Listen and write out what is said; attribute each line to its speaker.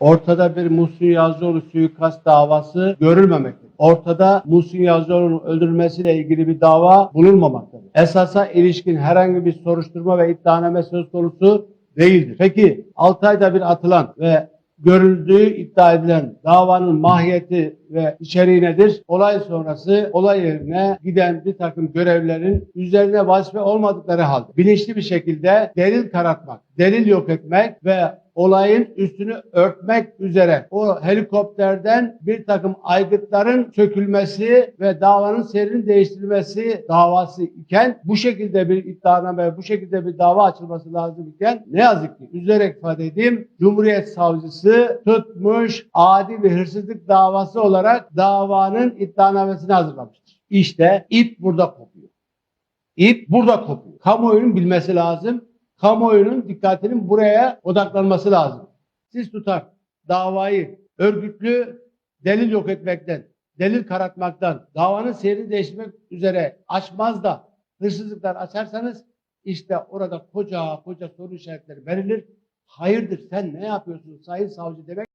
Speaker 1: Ortada bir Muhsin Yazıcıoğlu suikast davası görülmemektedir. Ortada Muhsin Yazıcıoğlu'nun öldürülmesiyle ilgili bir dava bulunmamaktadır. Esasa ilişkin herhangi bir soruşturma ve iddianame söz konusu değildir. Peki 6 ayda bir atılan ve görüldüğü iddia edilen davanın mahiyeti ve içeriği nedir? Olay sonrası olay yerine giden bir takım görevlerin üzerine vazife olmadıkları halde bilinçli bir şekilde delil karartmak, delil yok etmek ve olayın üstünü örtmek üzere o helikopterden bir takım aygıtların sökülmesi ve davanın seyrinin değiştirilmesi davası iken bu şekilde bir iddianame, bu şekilde bir dava açılması lazım iken ne yazık ki üzerek ifade edeyim Cumhuriyet Savcısı tutmuş adi bir hırsızlık davası olarak davanın iddianamesini hazırlamıştır. İşte ip burada kopuyor. İp burada kopuyor. Kamuoyunun bilmesi lazım. Kamuoyunun dikkatinin buraya odaklanması lazım. Siz tutar davayı örgütlü delil yok etmekten, delil karartmaktan, davanın seyrini değiştirmek üzere açmaz da hırsızlıklar açarsanız işte orada koca koca soru işaretleri verilir. Hayırdır sen ne yapıyorsun sayın savcı demek